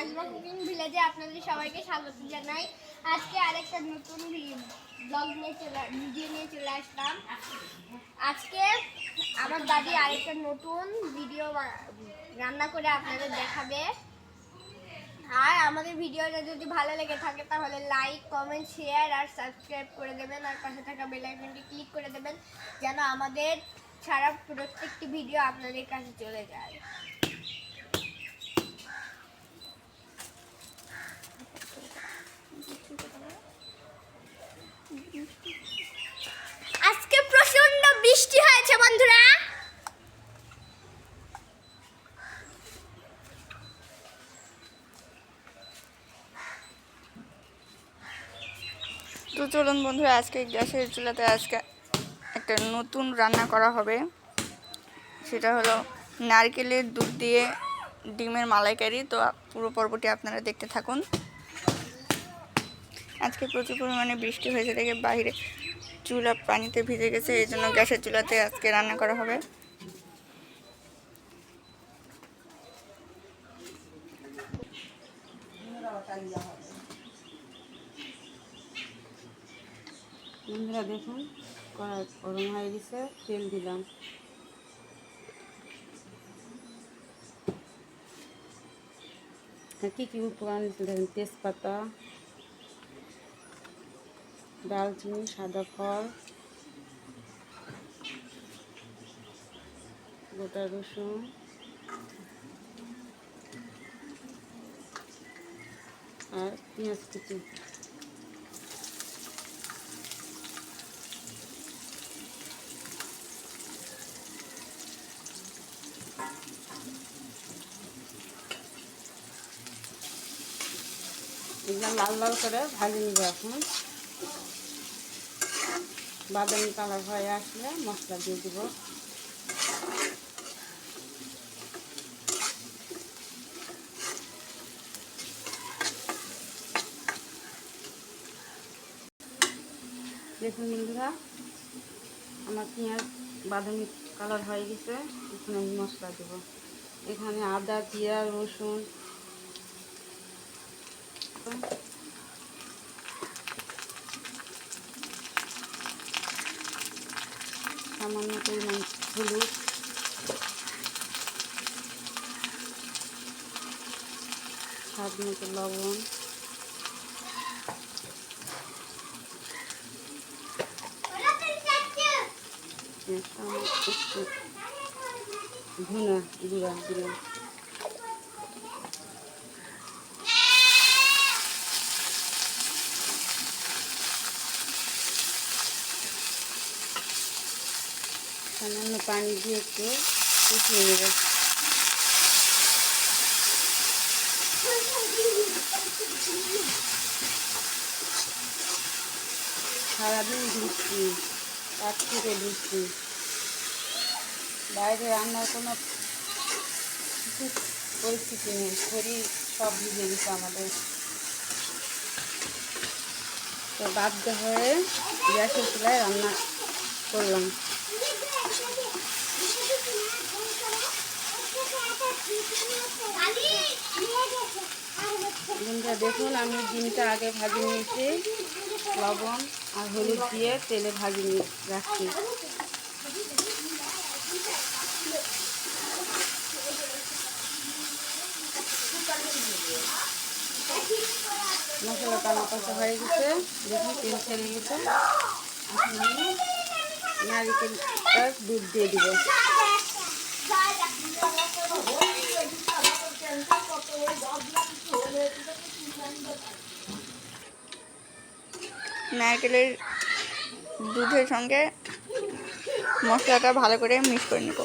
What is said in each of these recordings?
Nazma cooking ভিলেজে। আপনাদের সবাইকে স্বাগত জানাই। আজকে আরেকটা নতুন ব্লগ নিয়ে চলে ভিডিও নিয়ে চলে আসলাম। আজকে আমার দাদি আরেকটা নতুন ভিডিও রান্না করে আপনাদের দেখাবে। আর আমাদের ভিডিওটা যদি ভালো লেগে থাকে, তাহলে লাইক কমেন্ট শেয়ার আর সাবস্ক্রাইব করে দেবেন। আর পাশে থাকা বেল আইকনটি ক্লিক করে দেবেন, যেন আমাদের ছাড়া প্রত্যেকটি ভিডিও আপনাদের কাছে চলে যায় আজকে প্রচণ্ড বৃষ্টি হয়েছে বন্ধুরা। তো চলুন বন্ধুরা, আজকে গ্যাসের চুলাতে আজকে একটা নতুন রান্না করা হবে। সেটা হলো নারকেলের দুধ দিয়ে ডিমের মালাইকারি। তো পুরো পর্বটি আপনারা দেখতে থাকুন। আজকে প্রচুর পরিমাণে বৃষ্টি হয়েছে, দেখে বাইরে চুলা পানিতে ভিজে গেছে, এই জন্য গ্যাসের চুলাতে আজকে রান্না করা হবে। বন্ধুরা দেখুন কড়াই গরম হয়ে গেছে, তেল দিলাম। কী কী উপকরণ দেখুন, তেজপাতা দালচিনি সাদা ফল গোটা রসুন। আর পেঁয়াজ কুচি। এগুলো লাল লাল করে ভাজি নিব এখন। বাদামি কালার হয়ে আসলে মশলা দিয়ে দিব। দেখুন বন্ধুরা, আমার পেঁয়াজ বাদামি কালার হয়ে গেছে, এখানে আমি মশলা দেবো। এখানে আদা, জিরা, রসুন সামান্য পরিমাণ হলুদ। স্বাদ মতো লবণ। ধুনা গুঁড়া দিলাম। সামান্য পানি দিয়ে একটু কষিয়ে নেব। সারাদিন বৃষ্টি এক থেকে বৃষ্টি বাইরে রান্নার কোনো কিছু পরিস্থিতি নেই, শরীর সব ভিজে গেছে আমাদের। তো বাধ্য হয়ে গ্যাসের চুলায় রান্না করলাম। বন্ধুরা দেখুন, আমি ডিমটা আগে ভাজি নিয়েছি, লবণ আর হলুদ দিয়ে তেলে ভাজি নিয়ে রাখছি। মশলাটা আমার কাছে হয়ে গেছে। দেখুন, তেল ছেড়ে গেছে। নারিকেলটা দুধ দিয়ে দিব। নারকেলের দুধের সঙ্গে মশলাটা ভালো করে মিক্স করে নেব।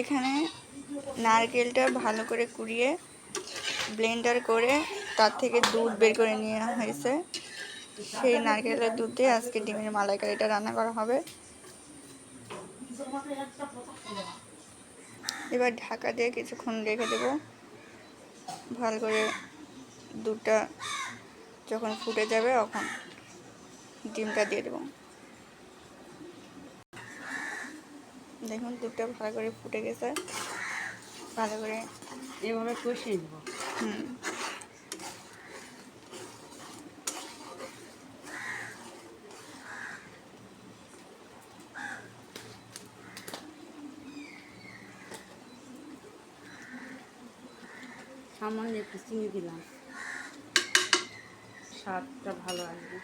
এখানে নারকেলটা ভালো করে কুড়িয়ে ব্লেন্ডার করে তার থেকে দুধ বের করে নিয়ে হয়েছে। সেই নারকেলের দুধ দিয়ে আজকে ডিমের মালাইকারিটা রান্না করা হবে। এবার ঢাকা দিয়ে কিছুক্ষণ রেখে দেবো। ভালো করে দুধটা যখন ফুটে যাবে তখন ডিমটা দিয়ে দেবো। দেখুন দুধটা ভালো করে ফুটে গেছে। ভালো করে এভাবে কষিয়ে নেব। হুম। সামান্য একটু চিনি দিলাম। স্বাদটা ভালো আসবে।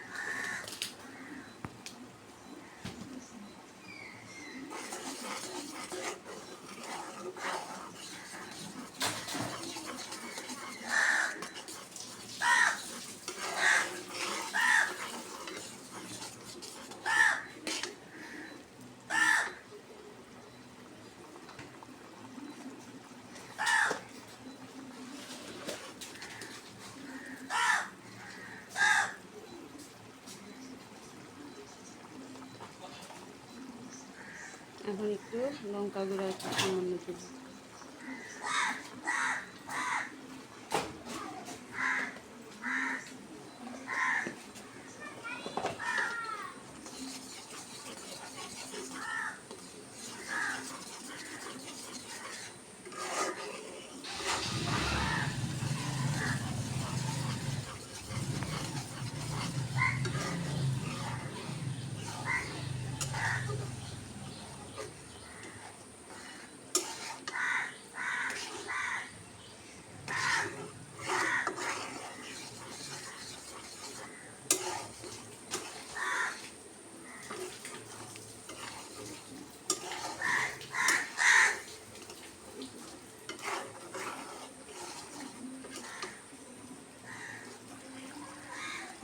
এখন একটু লঙ্কা গুঁড়া একটু সামান্য দিব।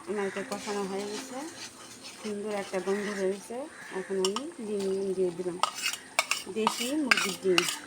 এটা কষানো হয়ে গেছে। সুন্দর একটা গন্ধ হয়েছে এখন আমি ডিম দিয়ে দিলাম। দেশি মুরগির ডিম।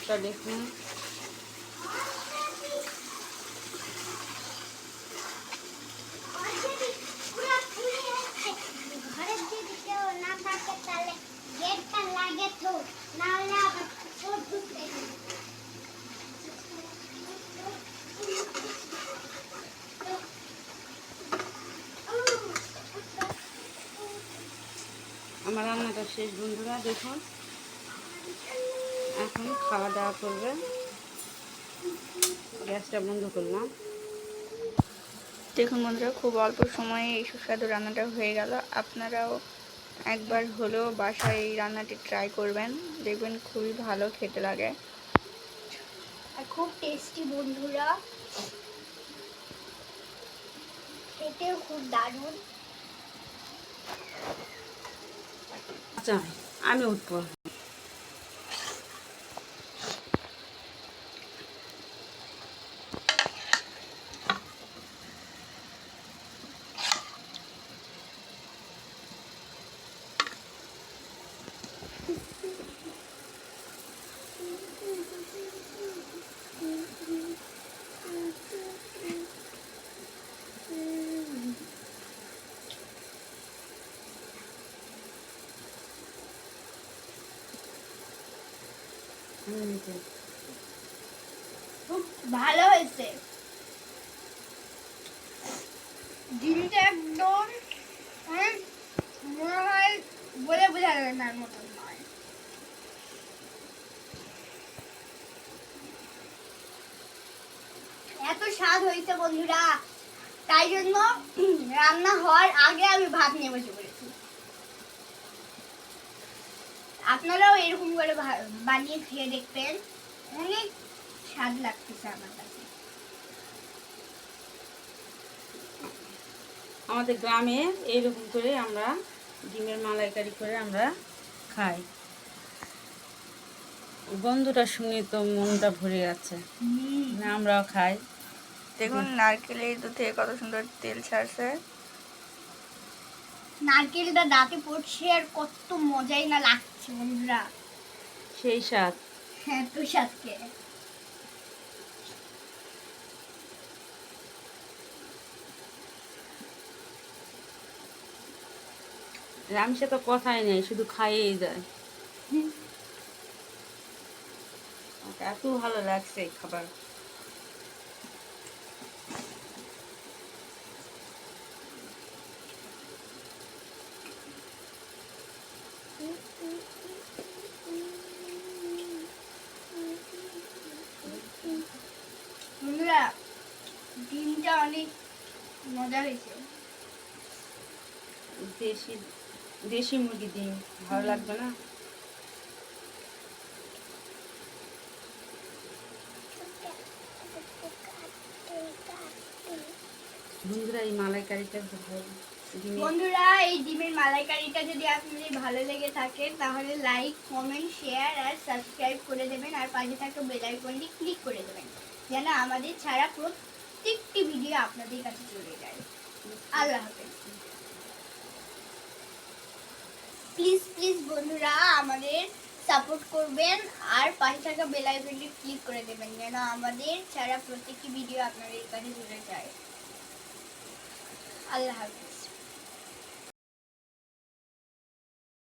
ঢুকতে দেখুন। আমার রান্নাটা শেষ বন্ধুরা দেখুন। খাওয়া দাওয়া করবে গ্যাসটা বন্ধ করলাম। দেখুন বন্ধুরা খুব অল্প সময়ে এই সুস্বাদু রান্নাটা হয়ে গেল। আপনারাও একবার হলেও বাসায় এই রান্নাটি ট্রাই করবেন। দেখবেন খুবই ভালো খেতে লাগে। আর খুব টেস্টি বন্ধুরা। খেতেও খুব দারুণ। আচ্ছা আমি উঠবো। নিচে। খুব ভালো হয়েছে। ডিমটা একদম মানে মনে হয় বলে বোঝা যাবে না মতন নয়। এত স্বাদ হয়েছে বন্ধুরা। তাই জন্য রান্না হওয়ার আগে আমি ভাত নিয়ে বসে পড়েছি আপনারাও এরকম করে ভা- বানিয়ে খেয়ে দেখবেন। অনেক স্বাদ লাগতেছে আমার কাছে। আমাদের গ্রামে এইরকম করে আমরা ডিমের মালাইকারি করে আমরা খাই। গন্ধটা শুনে তো মনটা ভরে যাচ্ছে। না আমরাও খাই। দেখুন নারকেলের দুধ থেকে কত সুন্দর তেল ছাড়ছে। নারকেলটা দাঁতে পড়ছে আর কত মজাই না লাগছে। বন্ধুরা সেই স্বাদ। হ্যাঁ তো সাথে রামসে তো কথাই নেই শুধু খাইয়েই যায়। এত ভালো লাগছে এই খাবার। বন্ধুরা ডিমটা অনেক মজা হয়েছে। দেশি দেশি মুরগি ডিম ভালো লাগবে না? বন্ধুরা এই মালাইকারিটা খুব ভালো। বন্ধুরা, এই ডিমের মালাইকারিটা যদি আপনাদের ভালো লেগে থাকে, তাহলে লাইক কমেন্ট শেয়ার আর সাবস্ক্রাইব করে দেবেন আর পাশে থাকা বেল আইকনটি ক্লিক করে দেবেন, যেন আমাদের ছাড়া প্রত্যেকটি ভিডিও আপনাদের কাছে চলে যায়। আল্লাহ হাফেজ। প্লিজ প্লিজ বন্ধুরা, আমাদের সাপোর্ট করবেন আর পাশে থাকা বেল আইকনটি ক্লিক করে দেবেন, যেন আমাদের ছাড়া প্রত্যেকটি ভিডিও আপনাদের কাছে চলে যায়। আল্লাহ হাফেজ।